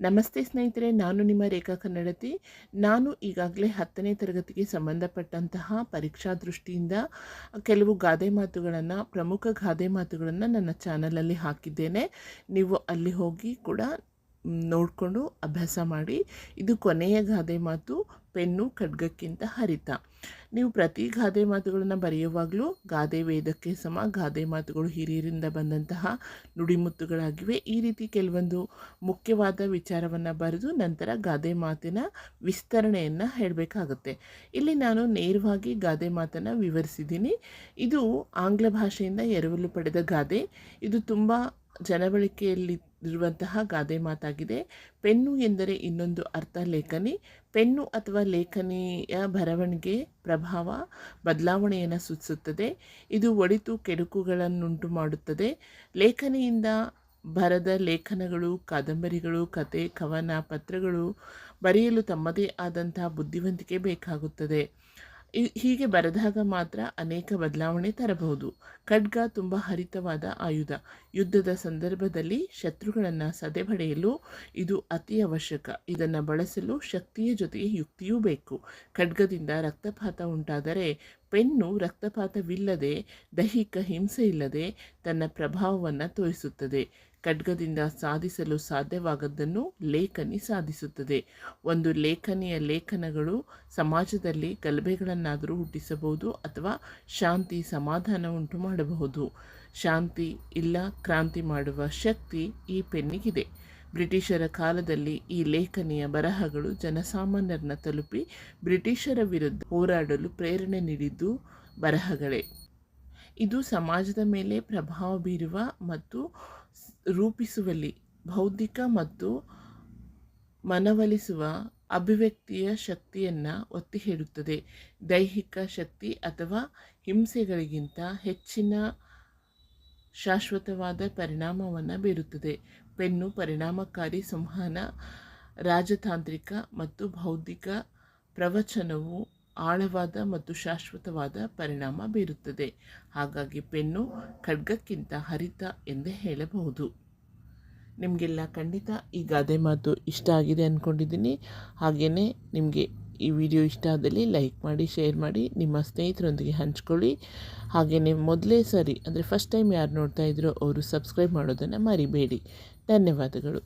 ನಮಸ್ತೆ ಸ್ನೇಹಿತರೆ, ನಾನು ನಿಮ್ಮ ರೇಖಾ ಕನ್ನಡತಿ. ನಾನು ಈಗಾಗಲೇ ಹತ್ತನೇ ತರಗತಿಗೆ ಸಂಬಂಧಪಟ್ಟಂತಹ ಪರೀಕ್ಷಾ ದೃಷ್ಟಿಯಿಂದ ಕೆಲವು ಗಾದೆ ಮಾತುಗಳನ್ನು, ಪ್ರಮುಖ ಗಾದೆ ಮಾತುಗಳನ್ನು ನನ್ನ ಚಾನಲಲ್ಲಿ ಹಾಕಿದ್ದೇನೆ. ನೀವು ಅಲ್ಲಿ ಹೋಗಿ ಕೂಡ, ನೋಡಿಕೊಂಡು ಅಭ್ಯಾಸ ಮಾಡಿ. ಇದು ಕೊನೆಯ ಗಾದೆ ಮಾತು. ಪೆನ್ನು, ಖಡ್ಗಕ್ಕಿಂತ ಹರಿತ. ನೀವು ಪ್ರತಿ ಗಾದೆ ಮಾತುಗಳನ್ನು ಬರೆಯುವಾಗಲೂ ಗಾದೆ ವೇದಕ್ಕೆ ಸಮ, ಗಾದೆ ಮಾತುಗಳು ಹಿರಿಯರಿಂದ ಬಂದಂತಹ ನುಡಿಮುತ್ತುಗಳಾಗಿವೆ. ಈ ರೀತಿ ಕೆಲವೊಂದು ಮುಖ್ಯವಾದ ವಿಚಾರವನ್ನು ಬರೆದು ನಂತರ ಗಾದೆ ಮಾತಿನ ವಿಸ್ತರಣೆಯನ್ನು ಹೇಳಬೇಕಾಗುತ್ತೆ. ಇಲ್ಲಿ ನಾನು ನೇರವಾಗಿ ಗಾದೆ ಮಾತನ್ನು ವಿವರಿಸಿದ್ದೀನಿ. ಇದು ಆಂಗ್ಲ ಭಾಷೆಯಿಂದ ಎರವಲು ಪಡೆದ ಗಾದೆ. ಇದು ತುಂಬ ಜನಬಳಕೆಯಲ್ಲಿ ಇರುವಂತಹ ಗಾದೆ ಮಾತಾಗಿದೆ. ಪೆನ್ನು ಎಂದರೆ ಇನ್ನೊಂದು ಅರ್ಥ ಲೇಖನಿ. ಪೆನ್ನು ಅಥವಾ ಲೇಖನಿಯ ಬರವಣಿಗೆ ಪ್ರಭಾವ ಬದಲಾವಣೆಯನ್ನು ಸೂಚಿಸುತ್ತದೆ. ಇದು ಒಡಿತು ಕೆಡುಕುಗಳನ್ನುಂಟು ಮಾಡುತ್ತದೆ. ಲೇಖನಿಯಿಂದ ಬರದ ಲೇಖನಗಳು, ಕಾದಂಬರಿಗಳು, ಕತೆ, ಕವನ, ಪತ್ರಗಳು ಬರೆಯಲು ತಮ್ಮದೇ ಆದಂತಹ ಬುದ್ಧಿವಂತಿಕೆ ಬೇಕಾಗುತ್ತದೆ. ಹೀಗೆ ಬರೆದಾಗ ಮಾತ್ರ ಅನೇಕ ಬದಲಾವಣೆ ತರಬಹುದು. ಖಡ್ಗ ತುಂಬ ಹರಿತವಾದ ಆಯುಧ. ಯುದ್ಧದ ಸಂದರ್ಭದಲ್ಲಿ ಶತ್ರುಗಳನ್ನು ಸದೆಬಡೆಯಲು ಇದು ಅತಿ ಅವಶ್ಯಕ. ಇದನ್ನು ಬಳಸಲು ಶಕ್ತಿಯ ಜೊತೆಗೆ ಯುಕ್ತಿಯೂ ಬೇಕು. ಖಡ್ಗದಿಂದ ರಕ್ತಪಾತ ಉಂಟಾದರೆ ಪೆನ್ನು ರಕ್ತಪಾತವಿಲ್ಲದೆ ದೈಹಿಕ ಹಿಂಸೆ ಇಲ್ಲದೆ ತನ್ನ ಪ್ರಭಾವವನ್ನು ತೋರಿಸುತ್ತದೆ. ಖಡ್ಗದಿಂದ ಸಾಧಿಸಲು ಸಾಧ್ಯವಾಗದ್ದನ್ನು ಲೇಖನಿ ಸಾಧಿಸುತ್ತದೆ. ಒಂದು ಲೇಖನಿಯ ಲೇಖನಗಳು ಸಮಾಜದಲ್ಲಿ ಗಲಭೆಗಳನ್ನಾದರೂ ಹುಟ್ಟಿಸಬಹುದು ಅಥವಾ ಶಾಂತಿ ಸಮಾಧಾನ ಉಂಟು ಮಾಡಬಹುದು. ಶಾಂತಿ ಇಲ್ಲ, ಕ್ರಾಂತಿ ಮಾಡುವ ಶಕ್ತಿ ಈ ಪೆನ್ನಿಗಿದೆ. ಬ್ರಿಟಿಷರ ಕಾಲದಲ್ಲಿ ಈ ಲೇಖನಿಯ ಬರಹಗಳು ಜನಸಾಮಾನ್ಯರನ್ನ ತಲುಪಿ ಬ್ರಿಟಿಷರ ವಿರುದ್ಧ ಹೋರಾಡಲು ಪ್ರೇರಣೆ ನೀಡಿದ್ದು ಬರಹಗಳೇ. ಇದು ಸಮಾಜದ ಮೇಲೆ ಪ್ರಭಾವ ಬೀರುವ ಮತ್ತು ರೂಪಿಸುವಲ್ಲಿ ಬೌದ್ಧಿಕ ಮತ್ತು ಮನವೊಲಿಸುವ ಅಭಿವ್ಯಕ್ತಿಯ ಶಕ್ತಿಯನ್ನು ಒತ್ತಿ ಹೇಳುತ್ತದೆ ದೈಹಿಕ ಶಕ್ತಿ ಅಥವಾ ಹಿಂಸೆಗಳಿಗಿಂತ ಹೆಚ್ಚಿನ ಶಾಶ್ವತವಾದ ಪರಿಣಾಮವನ್ನು ಬೀರುತ್ತದೆ. ಪೆನ್ನು ಪರಿಣಾಮಕಾರಿ ಸಂವಹನ, ರಾಜತಾಂತ್ರಿಕ ಮತ್ತು ಬೌದ್ಧಿಕ ಪ್ರವಚನವು ಆಳವಾದ ಮತ್ತು ಶಾಶ್ವತವಾದ ಪರಿಣಾಮ ಬೀರುತ್ತದೆ. ಹಾಗಾಗಿ ಪೆನ್ನು ಖಡ್ಗಕ್ಕಿಂತ ಹರಿತ ಎಂದೇ ಹೇಳಬಹುದು. ನಿಮಗೆಲ್ಲ ಖಂಡಿತ ಈ ಗಾದೆ ಮಾತು ಇಷ್ಟ ಆಗಿದೆ ಅಂದ್ಕೊಂಡಿದ್ದೀನಿ ಹಾಗೆಯೇ ನಿಮಗೆ ಈ ವಿಡಿಯೋ ಇಷ್ಟ ಆದಲ್ಲಿ ಲೈಕ್ ಮಾಡಿ, ಶೇರ್ ಮಾಡಿ, ನಿಮ್ಮ ಸ್ನೇಹಿತರೊಂದಿಗೆ ಹಂಚ್ಕೊಳ್ಳಿ. ಹಾಗೆಯೇ ಮೊದಲೇ ಸರಿ ಅಂದರೆ ಫಸ್ಟ್ ಟೈಮ್ ಯಾರು ನೋಡ್ತಾ ಇದ್ರೋ ಅವರು ಸಬ್ಸ್ಕ್ರೈಬ್ ಮಾಡೋದನ್ನು ಮರಿಬೇಡಿ. ಧನ್ಯವಾದಗಳು.